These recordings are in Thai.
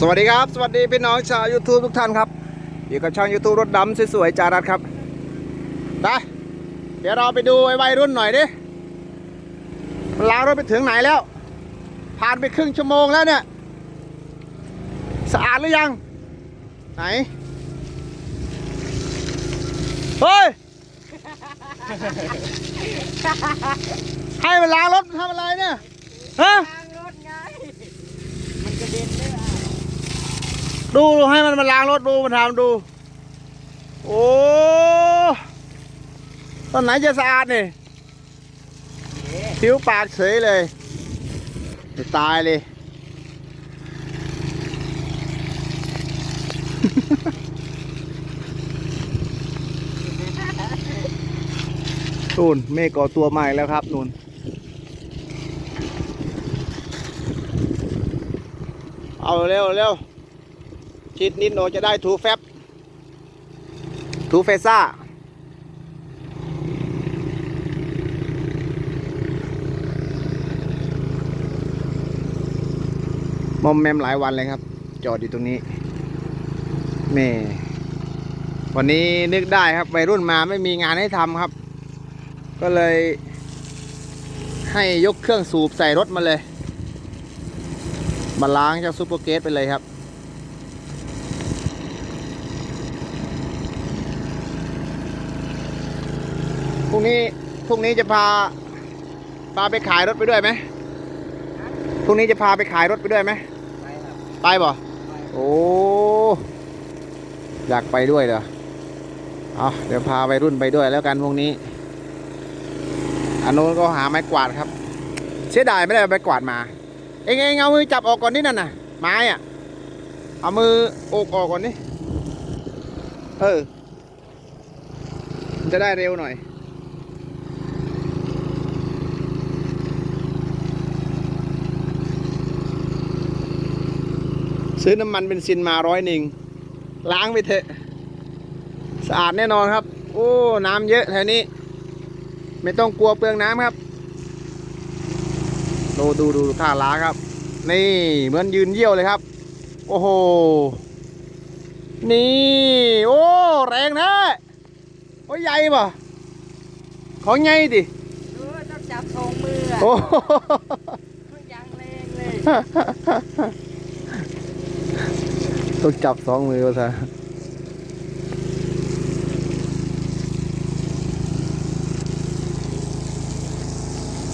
สวัสดีครับ สวัสดีพี่น้องชาว YouTube ทุกท่านครับอยู่กับช่อง YouTube รถดำสวยๆจารัดครับไปเดี๋ยวเราไปดูไอ้วัยรุ่นหน่อยดิมันล้างรถไปถึงไหนแล้ว ผ่านไปครึ่งชั่วโมงแล้วเนี่ย สะอาดหรือยัง ไหน เฮ้ย ให้มันล้างรถทำอะไรเนี่ยฮะทางรถไง มันกระเด็นเลยอะ ดูให้มันมาล้างรถดูมันทำดู โอ้ตอนไหนจะสะอาดนี่ผิวปากเฉยเลยจะตายเลยนูนเมฆก่อตัวใหม่แล้วครับนูนเอาเร็วเร็ว ชิดนิดโนจะได้ทูแฟบทูเฟซ่ามอมแมมหลายวันเลยครับ จอดอยู่ตรงนี้แม่วันนี้นึกได้ครับวัยรุ่นมาไม่มีงานให้ทำครับ ก็เลย ให้ยกเครื่องสูบใส่รถมาเลย มาล้างเจ้าซูเปอร์เกตไปเลยครับ รุ่งนี้พรุ่งนี้จะพาพาไปขายรถไปด้วยไหมพรุ่งนี้จะพาไปขายรถไปด้วยไหมไปครับไปบ่ไปโอ้อยากไปด้วยเหรอเอาเดี๋ยวพาไปรุ่นไปด้วยแล้วกันพรุ่งนี้อันนู้นก็หาไม้กวาดครับ เสียดายไม่ได้เอาไม้กวาดมา เองเองเอามือจับออกก่อนนี่นั่นน่ะ ไม้อะเอามือโอกออกก่อนนี่เออมันจะได้เร็วหน่อย ซื้อน้ำมันเบนซินมาร้อยหนึ่งล้างไปเถอะสะอาดแน่นอนครับ โอ้น้ำเยอะแถวนี้ ไม่ต้องกลัวเปลืองน้ำครับดูดูดูท่าล้างครับ นี่เหมือนยืนเยี่ยวเลยครับ โอ้โหนี่ โอ้ แรงนะโอ้ใหญ่ป่ะของใหญ่ดิเออต้องจับสองมืออะโอ้ยังแรงเลย ต้องจับสองมือซะ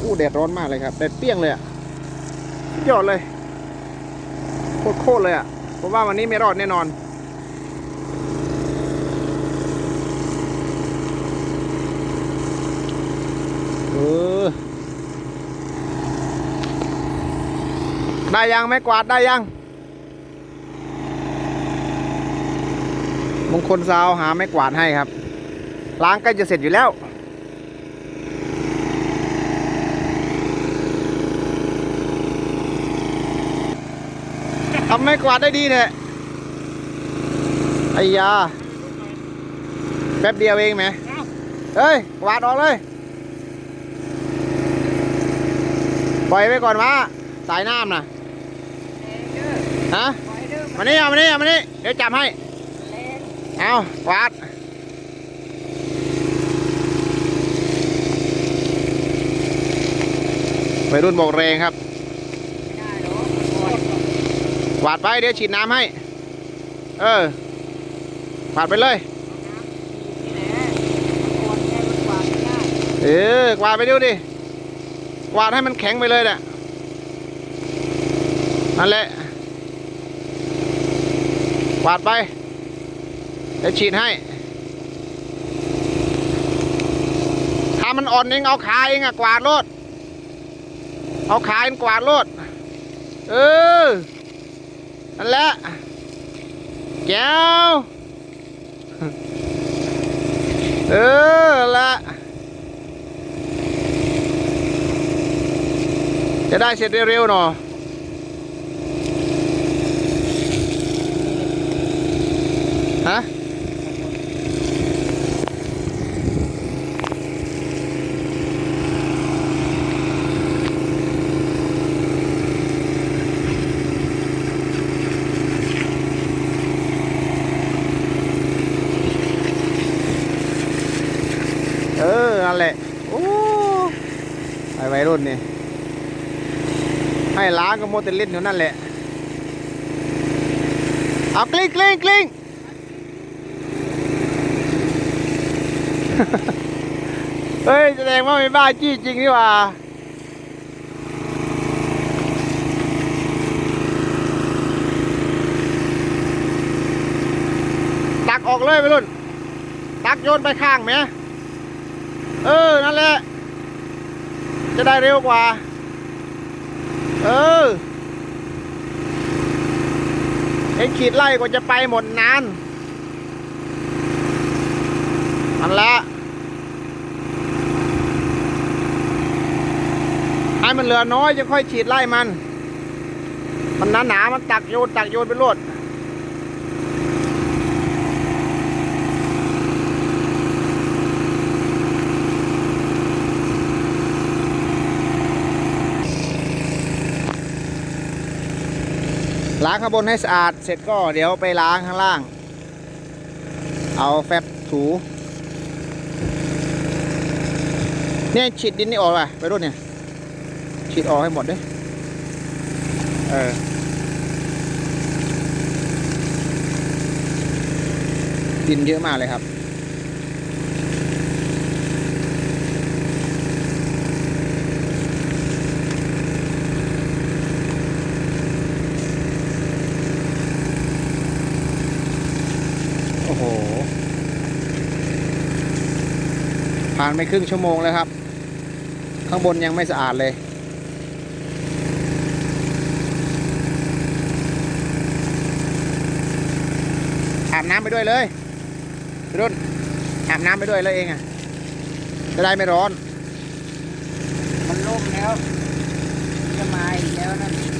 อู้แดดร้อนมากเลยครับแดดเปรี้ยงเลยอะยอดเลยโคตรโคตรเลยอะผมว่าวันนี้ไม่รอดแน่นอนเออได้ยังไม่กวาดได้ยัง มงคลซาวหาไม้กวาดให้ครับ ล้างใกล้จะเสร็จอยู่แล้ว ทำไม้กวาดได้ดีเนี่ยไอ้ยา แป๊บเดียวเองไหม เฮ้ย กวาดออกเลย ปล่อยไว้ก่อนว่าสายน้ำนะฮะมานี่เอามานี่เอามานี่ เดี๋ยวจับให้ เอากวาดวัยรุ่นบอกแรงครับหวาดไปเดี๋ยวฉีดน้ำให้ เออกวาดไปเลยนี่แหละกดแค่มันกวาดไม่ได้เออกวาดไปดูดิกวาดให้มันแข็งไปเลยน่ะนั่นแหละกวาดไป เดี๋ยวฉีดให้ ถ้ามันอ่อนเองเอาขาเองอะกวาดโลด เอาขาเองกวาดโลด เออ นั่นแหละแก้ว เออละจะได้เสร็จเร็วๆหน่อยฮะ ยรุ่นนี่ให้ล้างก็โมวแต่เล่นอยู่นั่นแหละเอากลิ้งกลิ้งกลิ้งเฮ้ยแสดงว่าไม่บ้าจี้จริงนี่ว่าตักออกเลยไปรุ่นตักโยนไปข้างไหม เออ นั่นแหละ จะได้เร็วกว่า เออ เอ็งขีดไล่กว่าจะไปหมดนานอันละให้มันเหลือน้อยจะค่อยฉีดไล่มัน มันหนาหนามันตักโยนตักโยนไปรวด ล้างข้างบนให้สะอาด เสร็จก็เดี๋ยวไปล้างข้างล่าง เอาแฟบถูเนี่ยฉีดดินนี่ออกป่ะไปรุ่นเนี่ยฉีดออกให้หมดด้วยเออดินเยอะมากเลยครับ ผ่านไปครึ่งชั่วโมงแล้วครับ ข้างบนยังไม่สะอาดเลย อาบน้ำไปด้วยเลยรุ่นอาบน้ำไปด้วยเลยเองอะ จะได้ไม่ร้อน มันล่มแล้ว จะมาอีกแล้วนั่น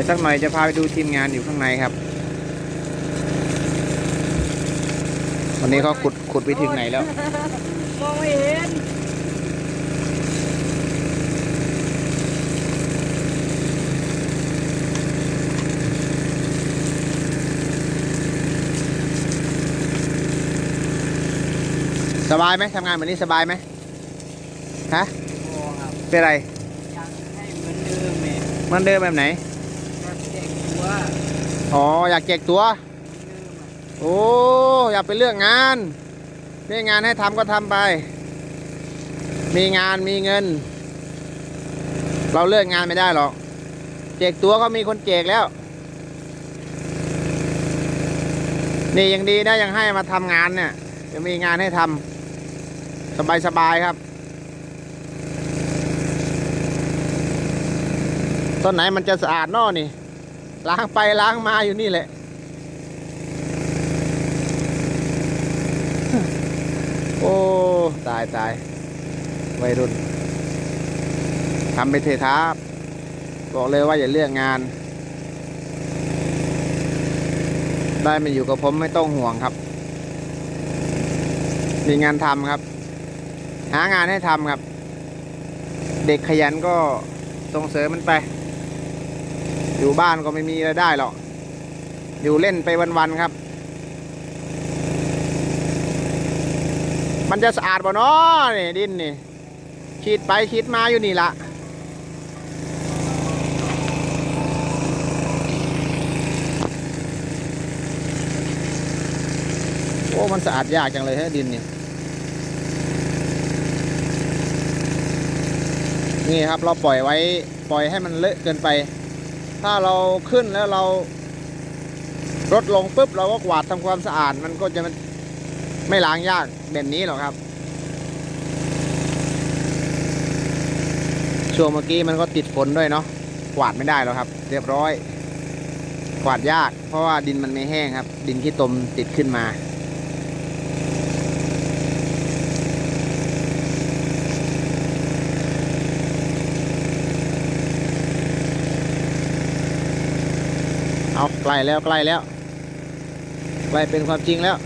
ดี๋ยวสักหน่อยจะพาไปดูทีมงานอยู่ข้างในครับ วันนี้เขาขุดขุดไปถึงไหนแล้ว มองไม่เห็น สบายไหมทำงานแบบนี้สบายไหมฮะโอ้ครับเป็นไร อยากให้เหมือนเดิมเนี่ยมันเดิมแบบไหน แบบเด็กหัวอ๋ออยากแจกตัว โอ้อยากไปเลือกงานมีงานให้ทำก็ทำไป มีงานมีเงิน เราเลือกงานไม่ได้หรอกแจกตัวก็มีคนแจกแล้ว นี่ยังดีนะยังให้มาทำงานเนี่ยยังมีงานให้ทำสบายสบายครับ ต้นไหนมันจะสะอาดนอนี่ ล้างไปล้างมาอยู่นี่แหละ โอ้ ตายตายวัยรุ่นทำไปเถอะครับบอกเลยว่าอย่าเลือกงาน ได้มาอยู่กับผมไม่ต้องห่วงครับ มีงานทำครับ หางานให้ทำครับ เด็กขยันก็ส่งเสริมมันไป อยู่บ้านก็ไม่มีรายได้หรอก อยู่เล่นไปวัน ๆ ครับ มันจะสะอาดบ่เนาะนี่ดินนี่ฉีดไปฉีดมาอยู่นี่ละโอ้มันสะอาดยากจังเลยฮะดินนี่นี่ครับเราปล่อยไว้ปล่อยให้มันเลอะเกินไป ถ้าเราขึ้นแล้วเราลดลงปุ๊บเราก็กวาดทำความสะอาดมันก็จะไม่ล้างยากแบบนี้หรอกครับ ช่วงเมื่อกี้มันก็ติดฝนด้วยเนาะกวาดไม่ได้หรอกครับ เรียบร้อย กวาดยาก เพราะว่าดินมันไม่แห้งครับ ดินขี้ตมติดขึ้นมา ใกล้แล้วใกล้แล้วใกล้เป็นความจริงแล้ว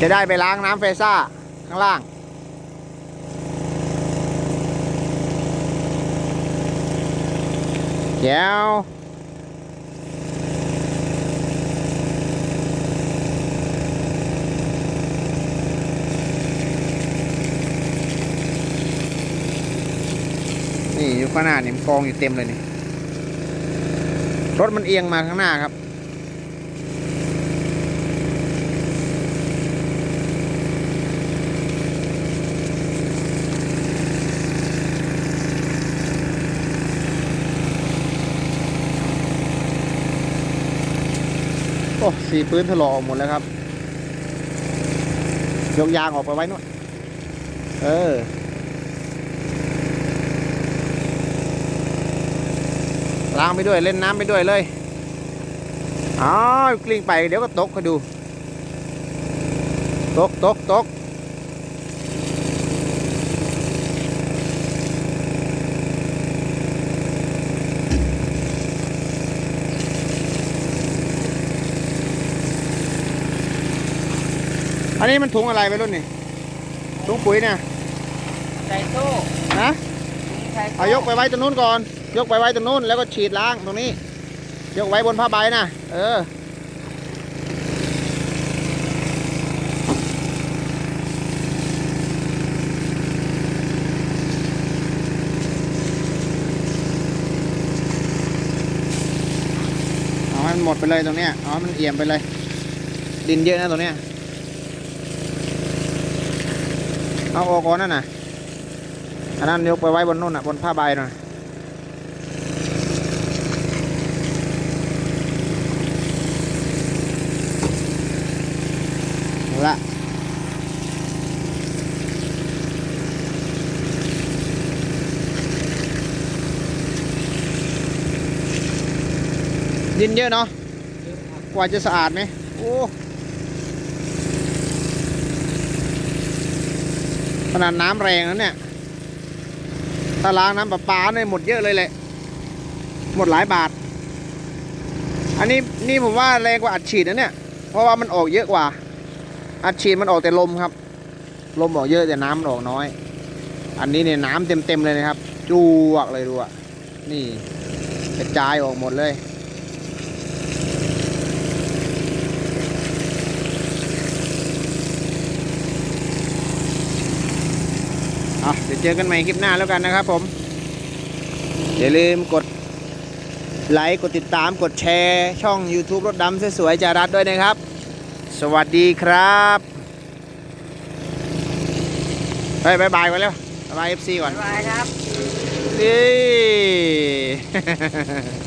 จะได้ไปล้างน้ำเฟซ่า ข้างล่างแก้ว ข้างหน้าเนี่มันกองอยู่เต็มเลยนี่รถมันเอียงมาข้างหน้าครับ โอ้สีปืนถลอกออกหมดแล้วครับยกยางออกไปไว้นู่นเออ ล้างไปด้วยเล่นน้ำไปด้วยเลยอ้าวกลิ้งไปเดี๋ยวก็ตกคอยดู ตกตกตกอันนี้มันถุงอะไรไปรุ่นนี่ถุงปุ๋ยเนี่ยใส่ตู้นะใส่ตู้เอายกไปไว้ตรงนู้นก่อน ยกไปไว้ตรงนู้นแล้วก็ฉีดล้างตรงนี้ ยกไว้บนผ้าใบนะเออ เอาให้มันหมดไปเลยตรงเนี้ยเอาให้มันเอี่ยมไปเลย ดินเยอะนะตรงเนี้ยเอาออกก่อนนั่นน่ะอันนั้นยกไปไว้บนนู่นน่ะบนผ้าใบน่ะ ดินเยอะเนาะกว่าจะสะอาดไหมโอ้ขนาดน้ำแรงแล้วเนี่ยถ้าล้างน้ำประปาเนี่ยหมดเยอะเลยแหละ หมดหลายบาท อันนี้นี่ผมว่าแรงกว่าอัดฉีดนะเนี่ย เพราะว่ามันออกเยอะกว่า อัดฉีดมันออกแต่ลมครับ ลมออกเยอะแต่น้ำมันออกน้อย อันนี้เนี่ยน้ำเต็มๆเลยนะครับ จวกเลยดูอะนี่กระจายออกหมดเลย เอาเดี๋ยวเจอกันใหม่คลิปหน้าแล้วกันนะครับผม อย่าลืมกดไลค์ กดติดตาม กดแชร์ ช่อง YouTube รถดำสวยๆจารัดด้วยนะครับ สวัสดีครับเฮ้ยบายบายก่อนเร็วบายบาย FC ก่อนบ๊ายบายครับนี่